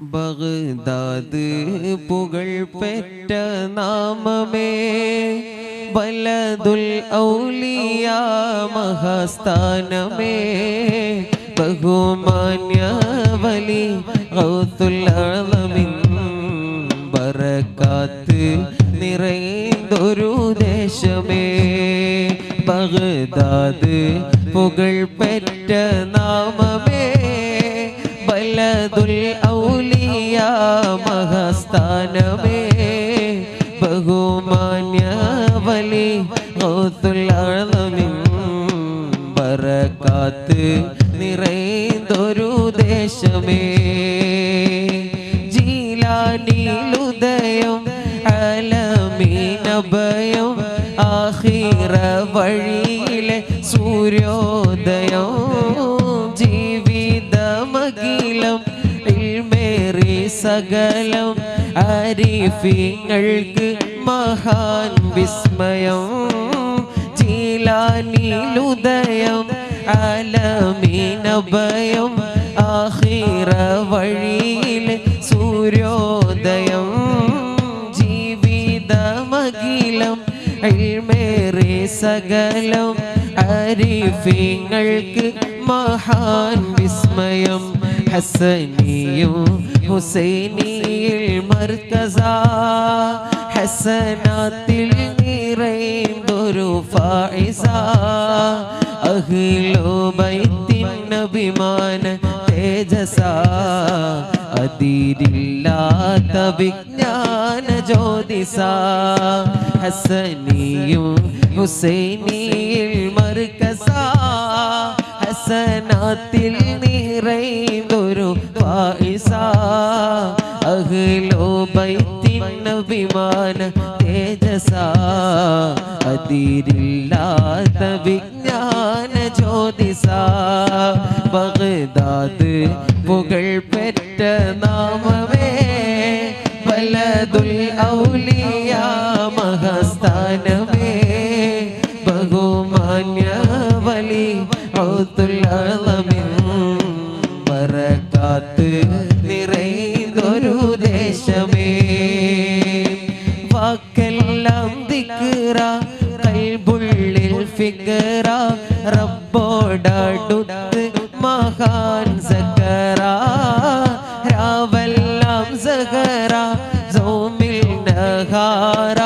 ബഗ്ദാദ് പുകൾ പെറ്റ നാമമേ വലതുൽ ഔലിയ മഹസ്ഥാനമേ. ബഹുമാന്യ വലി ഗൗത്തുൽ അളമിൻ ബറക്കാത്ത് നിറയുന്നൊരു ദേശമേ. ബഗ്ദാദ് പുകൾ പെറ്റ നാമമേ ബലതുൽ ഔലിയ മഹസ്ഥാനമേ. ബഹുമാന്യ വലി ബറക്കാത്ത് നിറയുന്നൊരു ദേശമേ. ജീലാനിലുദയം അലമീനഭയം ആഹിറ വഴിയിലെ സൂര്യോദയം. സകലം അരിഫിങ്ങൾക്ക് മഹാൻ വിസ്മയം. ജീലാനിലുദയം അലമീനഭയം ആഹിറ വഴിയിൽ സൂര്യോദയം. ജീവിതമകിലം അൽമേറി സകലം അരിഫിങ്ങൾക്ക് മഹാൻ വിസ്മയം. ഹസനിയും ഹുസൈനിയിൽ മർക്കസ ഹസനാത്തിൽ നിറയുന്നൊരു ഫായിസ. അഹിലോ ബൈത്തിനഭിമാന തേജസ. അതിരില്ലാത്ത വിജ്ഞാന ജ്യോതിസ. ഹസനിയും ഹുസൈനിയിൽ മർക്കസ ഹസനാത്തിൽ അഭിമാന തേജസ. അതിരില്ലാത്ത വിജ്ഞാന ജ്യോതിസ. ബഗ്ദാദ് പുകൾ പെറ്റ നാമവേ വലതുൽ ഔലിയ മഹസ്ഥാനമേ. ബഹുമാന്യ വലി ഔത്തുൽ അളമിൻ ബറക്കാത്ത് നിറയുന്നൊരു ദിക്റ കൽബുള്ളിൽ ഫിക്റ റബ്ബോടടുത്ത് മഹാൻ സക്കറ രാവെല്ലാം സഹറ സോമിൽ നഹാര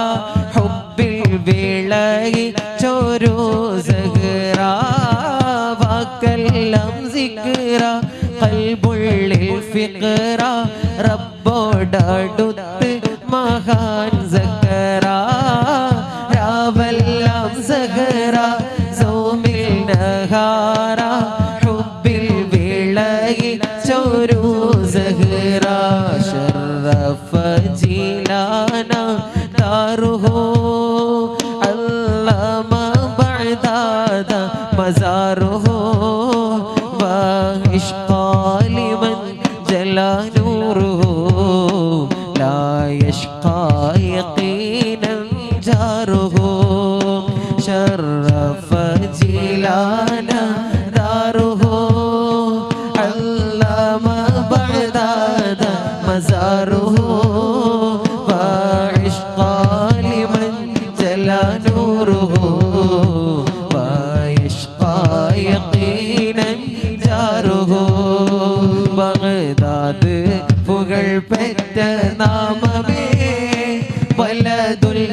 ഹുബിൽ വിളകി ചോരു സഹറ വാക്കെല്ലാം സിക്റ കൽബുള്ളിൽ ഫിക്റ റബ്ബോടടുത്ത് മഹാൻ വിളകി ചോരു സഹറ ശറഫ ജീലാന ദാറുഹു അല്ലമ ബഅദാദ മസാറുഹു وإشقى لمن جلا نوره لا يشقى يقينا جاره شرف جيلانا യാറുഹോ ബഗ്ദാദ് പുകൾ പെറ്റ നാമമേ വല്ലതുല്ല